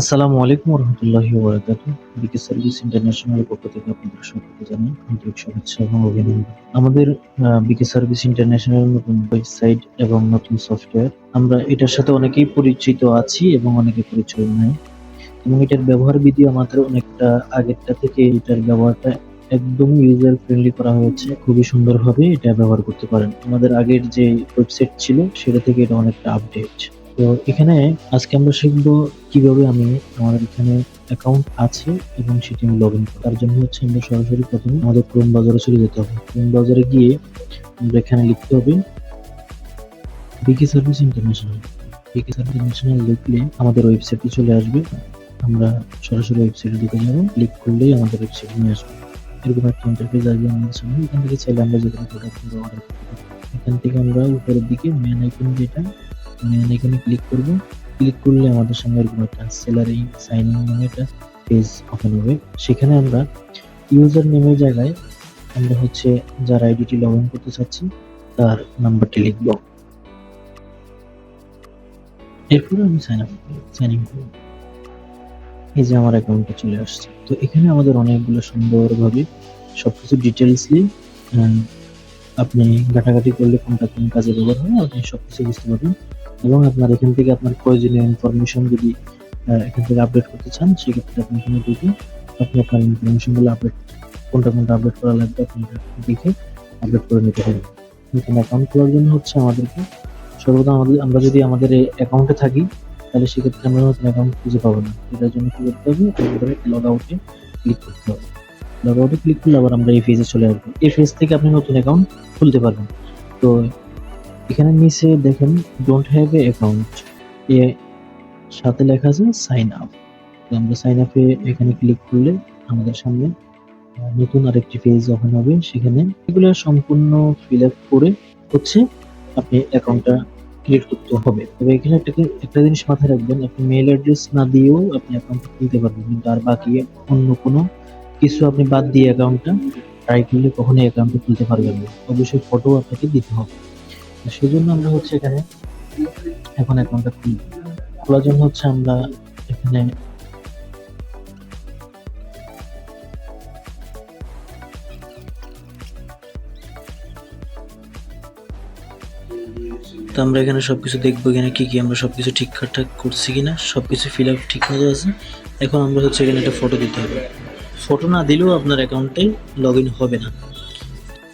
আসসালামু আলাইকুম রহমতুল্লাহি ওবরাকাত বিকে সার্ভিস ইন্টারন্যাশনালের পক্ষ থেকে আপনাদের সকলকে জানাই আন্তরিক শুভেচ্ছা এবং অভিনন্দন। আমাদের বিকে সার্ভিস ইন্টারন্যাশনাল নতুন ওয়েবসাইট এবং নতুন সফটওয়্যার। আমরা এটার সাথে অনেকেই পরিচিত আছি এবং অনেকে পরিচয় নাই। এবং এটার ব্যবহার বিধি আমাদের অনেকটা আগেরটা থেকে এটার ব্যবহারটা একদম ইউজার ফ্রেন্ডলি করা হয়েছে। খুবই সুন্দরভাবে এটা ব্যবহার করতে পারেন। আমাদের আগের যে ওয়েবসাইট ছিল, সেটা থেকে এটা অনেকটা আপডেট তো এখানে আজকে আমরা শিখব কীভাবে আমি আমার এখানে অ্যাকাউন্ট আছে এবং সেটি আমি লগ ইন তার জন্য হচ্ছে আমরা সরাসরি প্রথমে আমাদের ক্রোম বাজারে চলে যেতে হবে। ক্রোম বাজারে গিয়ে আমরা এখানে লিখতে হবে BK service international BK service international লিখলে আমাদের ওয়েবসাইটে চলে আসবে। আমরা সরাসরি ওয়েবসাইটে ঢুকে যাব। ক্লিক করলেই আমাদের ওয়েবসাইট নিয়ে আসবে। এরকম একটা ইন্টারফেস আসবে আমাদের সামনে। এখান থেকে চাইলে আমরা যে কোনো প্রোডাক্ট অর্ডার করতে পারি। এখান থেকে আমরা উপরের দিকে মেন আইকন যেটা আইকনে ক্লিক করব। ক্লিক করলে আমাদের সামনে এরকম একটা সেলারি সাইন ইন নামে একটা পেজ ওপেন হবে। সেখানে আমরা ইউজার নেমের জায়গায় আমরা হচ্ছে যার আইডিটি লগ ইন করতে চাচ্ছি, তার নাম্বারটি লিখব। এরপরে আমি সাইন আপ সাইন ইন করব। এই যে আমার অ্যাকাউন্টে চলে আসছে। তো এখানে আমাদের অনেকগুলো সুন্দরভাবে সব সবকিছু ডিটেলসলি আপনি ঘাটাঘাটি করলে কোনটা কোন কাজে ব্যবহার হয়, আপনি সবকিছু বুঝতে পারবেন। এবং আপনার এখান থেকে আপনার প্রয়োজনীয় ইনফরমেশন যদি এখান থেকে আপডেট করতে চান, সেক্ষেত্রে আপনি এখানে ঢুকে আপনি আপনার ইনফরমেশনগুলো আপডেট কোনটা কোনটা আপডেট করা লাগবে আপনি দেখে আপডেট করে নিতে পারবেন নতুন অ্যাকাউন্ট খোলার জন্য হচ্ছে আমাদেরকে সর্বদা আমাদের, আমরা যদি আমাদের অ্যাকাউন্টে থাকি, তাহলে সেক্ষেত্রে আমরা নতুন অ্যাকাউন্ট খুঁজে পাবো না। এটার জন্য কি করতে হবে? আমাদের লগ আউটে ক্লিক করতে হবে। লগ আউটে ক্লিক করলে আবার আমরা এই ফেজে চলে আসব। এই ফেজ থেকে আপনি নতুন অ্যাকাউন্ট খুলতে পারবেন। তো এখানে নিচে দেখেন ডোন্ট হ্যাভ এ অ্যাকাউন্ট এ সাথে লেখা আছে সাইন আপ আমরা সাইন আপে এখানে ক্লিক করলে আমাদের সামনে নতুন আরেকটি পেজ ওপেন হবে। সেখানে এগুলো সম্পূর্ণ ফিল আপ করে হচ্ছে আপনি অ্যাকাউন্টটা ক্রিয়েট করতে হবে। তবে এখানে একটা একটা জিনিস মাথায় রাখবেন, আপনি মেল অ্যাড্রেস না দিয়েও আপনি অ্যাকাউন্টটা খুলতে পারবেন। কিন্তু আর বাকি অন্য কোনো কিছু আপনি বাদ দিয়ে অ্যাকাউন্টটা ট্রাই করলে কখনোই অ্যাকাউন্টটা খুলতে পারবেন না। অবশ্যই ফটো আপনাকে দিতে হবে। তো সেজন্য আমরা হচ্ছে এখানে এখন অ্যাকাউন্টটা খুলব খোলার জন্য হচ্ছে আমরা এখানে তো আমরা এখানে সবকিছু দেখব এখানে কি কি আমরা সবকিছু ঠিকঠাক করছি কিনা, সবকিছু ফিল আপ ঠিক মতো আছে এখন আমরা হচ্ছে এখানে একটা ফটো দিতে হবে। ফটো না দিলেও আপনার অ্যাকাউন্টে লগ ইন হবে না।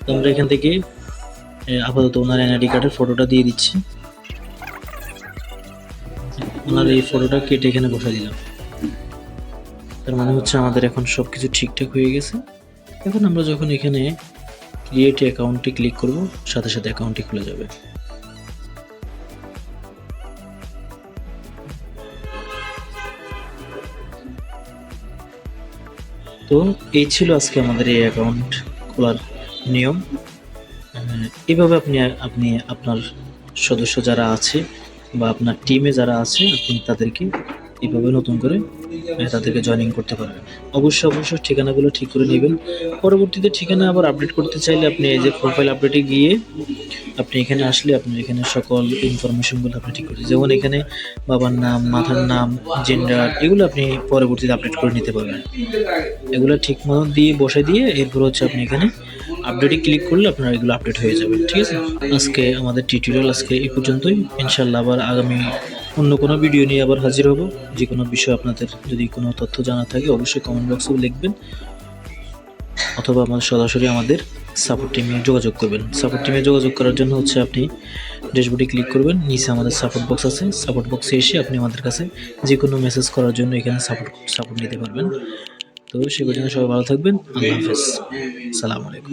তো আমরা এখান থেকে আপাতত ওনার এনআইডি কার্ডের ফটোটা দিয়ে দিচ্ছি। ওনার এই ফটোটা কেটে এখানে বসা দিলাম। তার মানে হচ্ছে আমাদের এখন সব কিছু ঠিকঠাক হয়ে গেছে। এখন আমরা যখন এখানে ক্রিয়েট অ্যাকাউন্টে ক্লিক করব, সাথে সাথে অ্যাকাউন্টটি খুলে যাবে। তো এই ছিল আজকে আমাদের এই অ্যাকাউন্ট খোলার নিয়ম। এভাবে আপনি আপনি আপনার সদস্য যারা আছে বা আপনার টিমে যারা আছে, আপনি তাদেরকে এভাবে নতুন করে তাদেরকে জয়েনিং করতে পারবেন অবশ্যই অবশ্যই ঠিকানাগুলো ঠিক করে নেবেন। পরবর্তীতে ঠিকানা আবার আপডেট করতে চাইলে আপনি এই যে প্রোফাইল আপডেটে গিয়ে আপনি এখানে আসলে আপনি এখানে সকল ইনফরমেশনগুলো আপনি ঠিক করতে যেমন এখানে বাবার নাম, মাথার নাম জেন্ডার এগুলো আপনি পরবর্তীতে আপডেট করে নিতে পারবেন। এগুলো ঠিক মতো দিয়ে বসে দিয়ে এরপর হচ্ছে আপনি এখানে আপডেটে ক্লিক করলে আপনার এগুলো আপডেট হয়ে যাবে, ঠিক আছে? আজকে আমাদের টিউটোরিয়াল আজকে এই পর্যন্তই। ইনশাল্লাহ আবার আগামী অন্য কোনো ভিডিও নিয়ে আবার হাজির হব। যে কোনো বিষয়ে আপনাদের যদি কোনো তথ্য জানা থাকে, অবশ্যই কমেন্ট বক্সেও লিখবেন। অথবা আমাদের সরাসরি আমাদের সাপোর্ট টিমে যোগাযোগ করবেন। সাপোর্ট টিমে যোগাযোগ করার জন্য হচ্ছে আপনি ড্যাশবোর্ডে ক্লিক করবেন। নিচে আমাদের সাপোর্ট বক্স আছে। সাপোর্ট বক্সে এসে আপনি আমাদের কাছে যে কোনো মেসেজ করার জন্য এখানে সাপোর্ট সাপোর্ট নিতে পারবেন। তো সে পর্যন্ত সবাই ভালো থাকবেন। আল্লাহ হাফেজ। সালাম আলাইকুম।